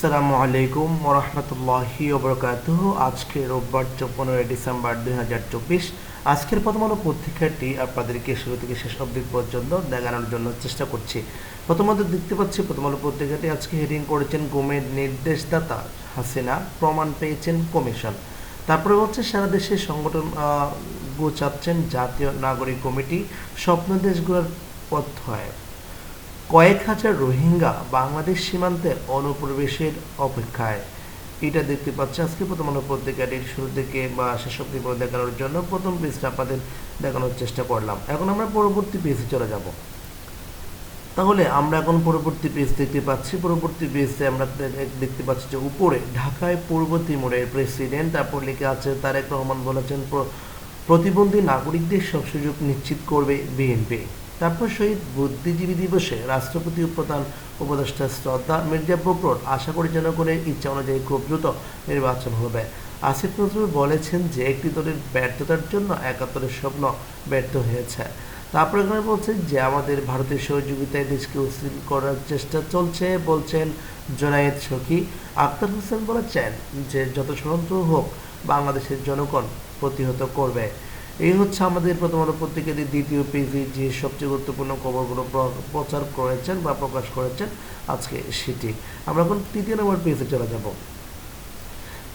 আসসালামু আলাইকুম ওরহমতুল্লাহি ওবরকাতুহ। আজকে রোববার পনেরোই ডিসেম্বর দুই হাজার চব্বিশ। আজকের প্রথম আলো পত্রিকাটি আপনাদেরকে শুরু থেকে শেষ অবধি পর্যন্ত দেখানোর জন্য চেষ্টা করছি। প্রথমত দেখতে পাচ্ছি, প্রথম আলো পত্রিকাটি আজকে হেডিং করেছেন গুমের নির্দেশদাতা হাসিনা, প্রমাণ পেয়েছেন কমিশন। তারপরে হচ্ছে সারা দেশে সংগঠন গোছাচ্ছেন জাতীয় নাগরিক কমিটি স্বপ্ন দেশগুলোর পথ্যায় কয়েক হাজার রোহিঙ্গা বাংলাদেশ সীমান্তে অনুপ্রবেশের অপেক্ষায়। এটা দেখতে পাচ্ছি। আজকে প্রথম আলো পত্রিকাটির শুরু থেকে বা শেষ অব্দি দেখানোর জন্য প্রথম পেজটা আপনাদের দেখানোর চেষ্টা করলাম। এখন আমরা পরবর্তী পেজে চলে যাব। তাহলে আমরা এখন পরবর্তী পেজ দেখতে পাচ্ছি। পরবর্তী পেজে আমরা দেখতে পাচ্ছি যে উপরে ঢাকায় পূর্ব তিমুরের প্রেসিডেন্ট, তারপর লিখে আছে, তারেক রহমান বলেছেন প্রতিবন্ধী নাগরিকদের সব সুযোগ নিশ্চিত করবে বিএনপি। তারপর শহীদ বুদ্ধিজীবী দিবসে রাষ্ট্রপতি প্রধান উপদেষ্টা শ্রদ্ধা মির্জা বকর আশা করি জনগণের ইচ্ছা অনুযায়ী খুব দ্রুত নির্বাচন হবে। আসিফ নজরুল বলেছেন যে একটি দলের ব্যর্থতার জন্য একাত্তরের স্বপ্ন ব্যর্থ হয়েছে। তারপর এখানে বলছেন যে আমাদের ভারতের সহযোগিতায় দেশকে অস্থির করার চেষ্টা চলছে বলছেন জোনায়েদ সখী। আক্তার হোসেন বলেছেন যে যত ষড়যন্ত্র হোক বাংলাদেশের জনগণ প্রতিহত করবে। এই হচ্ছে আমাদের প্রথম আলো পত্রিকাটি দ্বিতীয় পেজে যে সবচেয়ে গুরুত্বপূর্ণ খবরগুলো প্র- প্রচার করেছেন বা প্রকাশ করেছেন আজকে সেটি। আমরা এখন তৃতীয় নম্বর পেজে চলে যাব।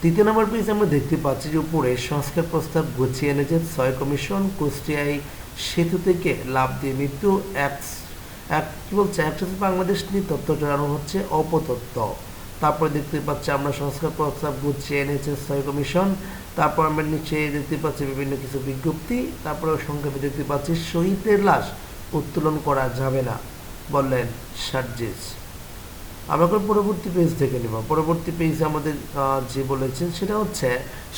তৃতীয় নম্বর পেজে আমরা দেখতে পাচ্ছি যে উপরে সংস্কার প্রস্তাব গুছিয়ে এনেছেন ছয় কমিশন, কুষ্টিয়ায় সেতু থেকে লাভ দিয়ে মৃত্যু অ্যাপস কি বলছে, অ্যাক্সেস বাংলাদেশ নিয়ে তথ্য জানানো হচ্ছে, অপতথ্য। তারপরে দেখতে পাচ্ছি আমরা সংস্কার প্রস্তাব গুছিয়ে এনেছে ছয় কমিশন। তারপর আমরা নিচে দেখতে পাচ্ছি বিভিন্ন কিছু বিজ্ঞপ্তি। তারপরে সংক্ষেপে দেখতে পাচ্ছি, শহীদদের লাশ উত্তোলন করা যাবে না, বললেন সার্জিস। আমরা এখন পরবর্তী পেজ থেকে নেব। পরবর্তী পেজে আমাদের যে বলেছেন সেটা হচ্ছে,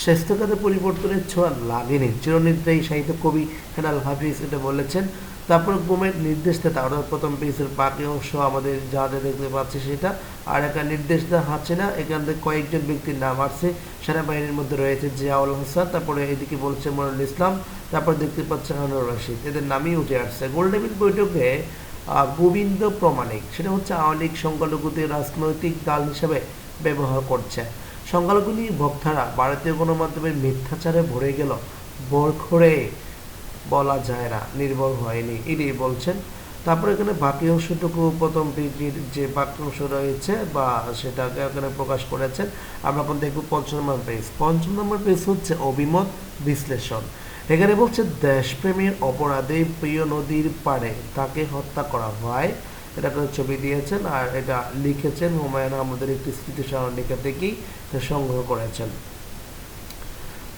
স্বাস্থ্যখাতে পরিবর্তনের ছোঁয়া লাগেনি। চিরনিদ্রায়ী সাহিত্য কবি হেনাল হাফিজ এটা বলেছেন তারপর গুমের নির্দেশদাতা অর্থাৎ প্রথম পেজের বাকি অংশ, আমাদের যা যা দেখতে পাচ্ছি সেটা। আর একটা নির্দেশদা হচ্ছে না, এখান থেকে কয়েকজন ব্যক্তির নাম আসছে, সেনাবাহিনীর মধ্যে রয়েছে জিয়াউল হাসান, তারপরে এদিকে বলছে মনুল ইসলাম, তারপর দেখতে পাচ্ছে আনোয়ার রশিদ। এদের নামই উঠে আসছে। গোল্ডেবিল বৈঠকে গোবিন্দ প্রমাণিক, সেটা হচ্ছে আওয়ামী লীগ সংখ্যালঘুদের রাজনৈতিক দল হিসেবে ব্যবহার করছে। সংখ্যালঘুলি ভক্তরা ভারতীয় গণমাধ্যমের মিথ্যাচারে ভরে গেল বরখড়ে। বলা যায় না, নির্ভর হয়নি। এটাই বলছেন, তারপরে এখানে বাকি অংশটুকু প্রথম পেজের যে বাকি অংশ রয়েছে বা সেটাকে এখানে প্রকাশ করেছেন, আমরা এখন দেখব পঞ্চম নম্বর পেজ। পঞ্চম নম্বর পেজ হচ্ছে অভিমত বিশ্লেষণ। এখানে বলছে, দেশপ্রেমের অপরাধে প্রিয় নদীর পাড়ে তাকে হত্যা করা হয়। এটা করে ছবি দিয়েছেন আর এটা লিখেছেন হুমায়ুন আহমদের একটি স্মৃতিসরণিকা থেকেই সংগ্রহ করেছেন।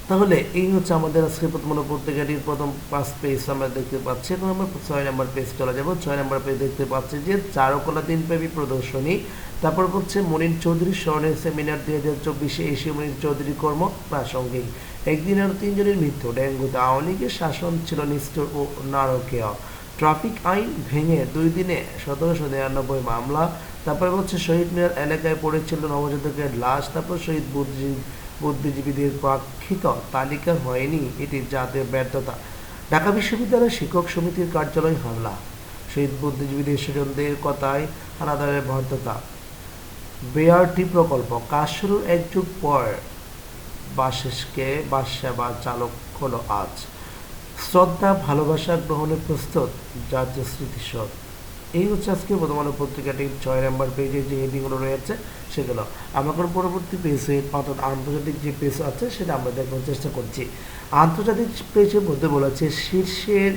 তাহলে এই হচ্ছে আমাদের আজকে প্রথম পত্রিকাটির প্রথম পাঁচ পেজ আমরা দেখতে পাচ্ছি। এখন আমরা ছয় নম্বর পেজ চলে যাব। ছয় নম্বর পেজ দেখতে পাচ্ছি যে চারকলা দিনব্যাপী প্রদর্শনী, তারপর হচ্ছে মনির চৌধুরী স্মরণের সেমিনার দুই হাজার চব্বিশে এশিয়া মনির চৌধুরী কর্ম প্রাসঙ্গিক। একদিন আর তিনজনের মৃত্যু ডেঙ্গুতে আওয়ামী লীগের শাসন ছিল নিষ্ঠুর ও নারকীয়। ট্রাফিক আইন ভেঙে দুই দিনে সতেরোশো নিরানব্বই মামলা, তারপরে হচ্ছে শহীদ মিনার এলাকায় পড়েছিল নবজাতকের লাশ, তারপর শহীদ বুদ্ধিজীবী বুদ্ধিজীবীদের প্রাক্ষিত তালিকা হয়নি এটি জাতীয় ব্যর্থতা। ঢাকা বিশ্ববিদ্যালয়ের শিক্ষক সমিতির কার্যালয় হামলা। শহীদ বুদ্ধিজীবীদের স্বজনদের কথায় হানাদারের ব্যর্থতা বিআরটি প্রকল্প কাজ শুরুর এক যুগ পর বাসেসকে বাস সেবা চালক হলো আজ। শ্রদ্ধা, ভালোবাসা গ্রহণে প্রস্তুত জাতীয় স্মৃতিসৌধ। এই হচ্ছে আজকে প্রথম আলো পত্রিকাটির ছয় নম্বর পেজে যে হেডিংগুলো রয়েছে, সেগুলো। আমরা পরবর্তী পেজে অর্থাৎ আন্তর্জাতিক যে পেজ আছে, সেটা আমরা দেখার চেষ্টা করছি। আন্তর্জাতিক পেজের মধ্যে বলেছে, শীর্ষের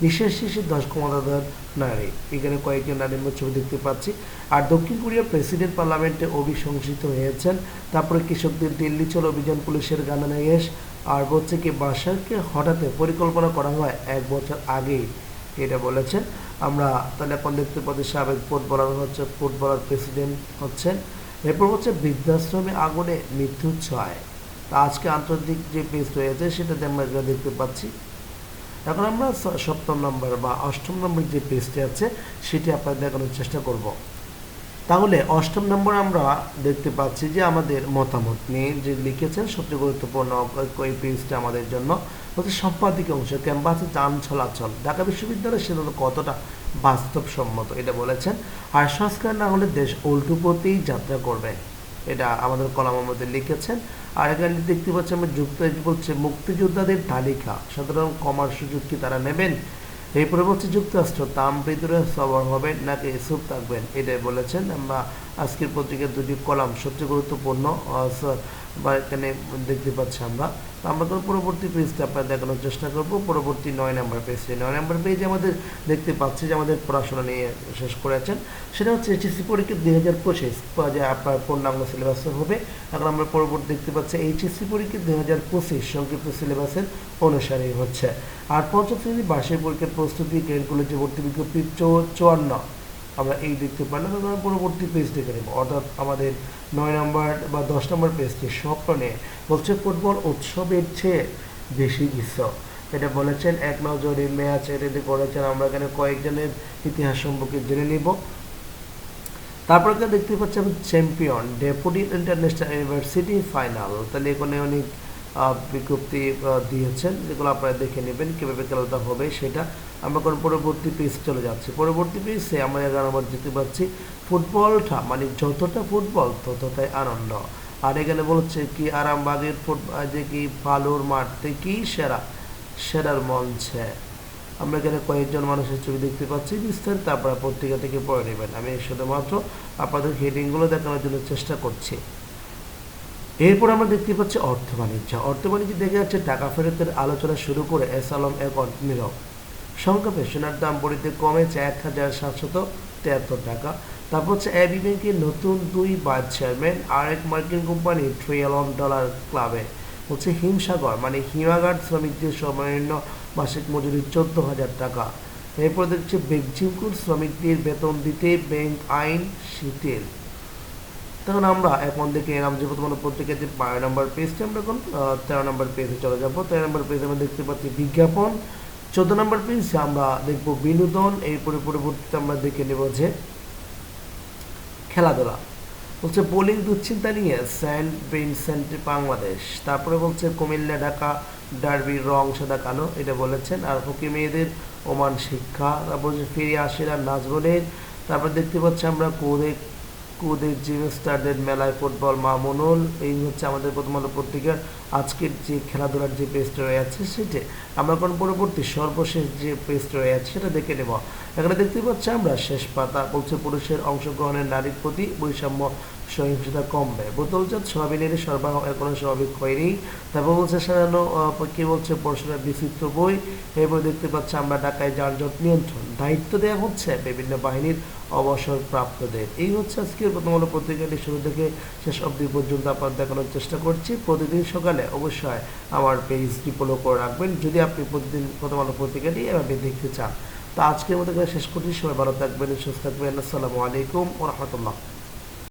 বিশেষ শীর্ষে দশ ক্ষমতাধর নারী। এখানে কয়েকজন নারীর ছবি দেখতে পাচ্ছি। আর দক্ষিণ কোরিয়ার প্রেসিডেন্ট পার্লামেন্টে অভিশংসিত হয়েছেন। তারপরে কৃষকদের দিল্লি চল অভিযান, পুলিশের গানানাইয়েস আর হচ্ছে কি, বাসারকে হঠাতে পরিকল্পনা করা হয় এক বছর আগেই। এটা বলেছেন আমরা তাহলে এখন দেখতে পাচ্ছি সাবেক ফুটবলার হচ্ছে, ফুটবলার প্রেসিডেন্ট হচ্ছেন এরপর হচ্ছে বৃদ্ধাশ্রমে আগুনে মৃত্যু ছয়। তা আজকে আন্তর্জাতিক যে পেজ রয়েছে, সেটাতে আমরা দেখতে পাচ্ছি। এখন আমরা সপ্তম নম্বর বা অষ্টম নম্বর যে পেজটি আছে, সেটি আপনাদের দেখানোর চেষ্টা করব। তাহলে অষ্টম নম্বর আমরা দেখতে পাচ্ছি যে আমাদের মতামত নিয়ে যে লিখেছেন, সবচেয়ে গুরুত্বপূর্ণ ওই পেজটা আমাদের জন্য। হচ্ছে সম্পাদিক অংশ, ক্যাম্পাসে যান চলাচল। ঢাকা বিশ্ববিদ্যালয়ের সিদ্ধান্ত কতটা বাস্তবসম্মত, এটা বলেছেন। আর সংস্কার না হলে দেশ উল্টো পথেই যাত্রা করবে, এটা আমাদের কলামের মধ্যে লিখেছেন। আর এখানে দেখতে পাচ্ছি আমরা যুক্ত বলছে, মুক্তিযোদ্ধাদের তালিকা। সাধারণ কমার সুযোগ কি তারা নেবেন? এরপরে বলছে, যুক্তরাষ্ট্র তাম বিদ্রোহে সবর হবেন নাকি চুপ থাকবেন? এটাই বলেছেন। আমরা আজকের পত্রিকার দুটি কলাম, সবচেয়ে গুরুত্বপূর্ণ বা এখানে দেখতে পাচ্ছি আমরা। তো আমরা কোনো পরবর্তী পেজটা আপনার দেখানোর চেষ্টা করব। পরবর্তী নয় নম্বর পেজটি নয় নম্বর পেজে আমাদের দেখতে পাচ্ছি যে আমাদের পড়াশোনা নিয়ে শেষ করেছেন সেটা হচ্ছে এইচএসসি পরীক্ষা দুই হাজার পঁচিশ যে আপনার পূর্ণাঙ্গ সিলেবাস হবে। এখন আমরা পরবর্তী দেখতে পাচ্ছি এইচএসসি পরীক্ষা দুই হাজার পঁচিশ, সংক্ষিপ্ত সিলেবাসের অনুসারেই হচ্ছে। আর পঞ্চম শ্রেণির বার্ষিক পরীক্ষার প্রস্তুতি গ্রেড কলেজে ভর্তি বিজ্ঞপ্তি চৌ- চুয়ান্ন। আমরা এই দেখতে পারলাম এবং পরবর্তী পেজ দেখে নেব। অর্থাৎ আমাদের নয় নম্বর বা দশ নম্বর পেজটি স্বপ্ন বলছে, ফুটবল উৎসবের চেয়ে বেশি কিছু এটা বলেছেন এক নজরে ম্যাচ এটা করেছেন। আমরা এখানে কয়েকজনের ইতিহাস সম্পর্কে জেনে নিব। তারপর এখানে দেখতে পাচ্ছি আমি champion deputy international university final তাহলে এখানে অনেক বিজ্ঞপ্তি দিয়েছেন। যেগুলো আপনারা দেখে নেবেন, কীভাবে খেলাটা হবে সেটা আমরা কোন পরবর্তী পেজ চলে যাচ্ছি। পরবর্তী পেজে আমরা এগারো নম্বর দেখতে পাচ্ছি, ফুটবলটা মানে যতটা ফুটবল, ততটাই আনন্দ। আর এখানে বলছে কি, আরামবাগের ফুটবল যে কি বালুর মাঠ থেকেই সেরা, সেরার মঞ্চে। আমরা এখানে কয়েকজন মানুষের ছবি দেখতে পাচ্ছি, বিস্তারিত আপনারা পত্রিকা থেকে পড়ে নেবেন। আমি শুধুমাত্র আপনাদের হেডিংগুলো দেখানোর জন্য চেষ্টা করছি। এরপর আমরা দেখতে পাচ্ছি অর্থ বাণিজ্য। অর্থ বাণিজ্য দেখে যাচ্ছে, টাকা ফেরতের আলোচনা শুরু করে এস আলম এক নীরব। সংক্ষেপে সোনার দাম পড়িতে কমেছে এক হাজার সাতশত তিয়াত্তর টাকা। তারপর হচ্ছে এবি ব্যাংকের নতুন দুই ভাইস চেয়ারম্যান আর এক মার্কিন কোম্পানি ট্রিয়ালন ডলার ক্লাবে হচ্ছে হিমসাগর মানে হিমাগার শ্রমিকদের সর্বনিম্ন মাসিক মজুরি চোদ্দ হাজার টাকা। এরপর দেখছি বেগজিমকুর শ্রমিকদের বেতন দিতে ব্যাংক আইন শিথিল। তখন আমরা এখন দেখে এলাম যে বর্তমানে পত্রিকাতে বারো নম্বর পেজটি আমরা এখন তেরো নম্বর পেজে চলে যাব। তেরো নম্বর পেজে আমরা দেখতে পাচ্ছি বিজ্ঞাপন। চোদ্দ নম্বর পেজে আমরা দেখব বিনোদন, এরপরে পরবর্তীতে আমরা দেখে নেব যে খেলাধুলা। বলছে বোলিং দুশ্চিন্তা নিয়ে সেন্ট ভিনসেন্ট বাংলাদেশ। তারপরে বলছে কুমিল্লা, ঢাকা, ডার্বি, রং, সাদা, কালো, এটা বলেছেন। আর হকি মেয়েদের ওমান শিক্ষা। তারপর ফিরে আসেন আর তারপর দেখতে পাচ্ছি আমরা কোদে কুদের জিরো স্টারদের মেলায় ফুটবল মামুনুল। এই হচ্ছে আমাদের প্রথম আলো পত্রিকার আজকের যে খেলাধুলার যে পেজটা রয়েছে সেটি। আমরা কোন পরবর্তী সর্বশেষ যে পেজটা রয়েছে সেটা দেখে নেব। এখানে দেখতে পাচ্ছি আমরা, শেষ পাতা বলছে পুরুষের অংশগ্রহণের নারীর প্রতি বৈষম্য সহিংসতা কমবে। বোতলজাত সোয়াবিনের সরবরাহ এখনও স্বাভাবিক হয়নি। তারপর বলছে সাজানো কি বলছে পড়াশোনার বিচিত্র বই। এরপর দেখতে পাচ্ছি আমরা ঢাকায় যানজট নিয়ন্ত্রণ। দায়িত্ব দেওয়া হচ্ছে বিভিন্ন বাহিনীর অবসরপ্রাপ্তদের। এই হচ্ছে আজকের প্রথম আলো পত্রিকাটি শুরু থেকে শেষ অবধি পর্যন্ত আপনার দেখানোর চেষ্টা করছি। প্রতিদিন সকালে অবশ্যই আমার পেজটি ফলো করে রাখবেন। যদি আপনি প্রতিদিন প্রথম আলো পত্রিকাটি এভাবে দেখতে চান তো আজকের মতো শেষ করছি। সবাই ভালো থাকবেন সুস্থ থাকবেন। আসসালামু আলাইকুম ও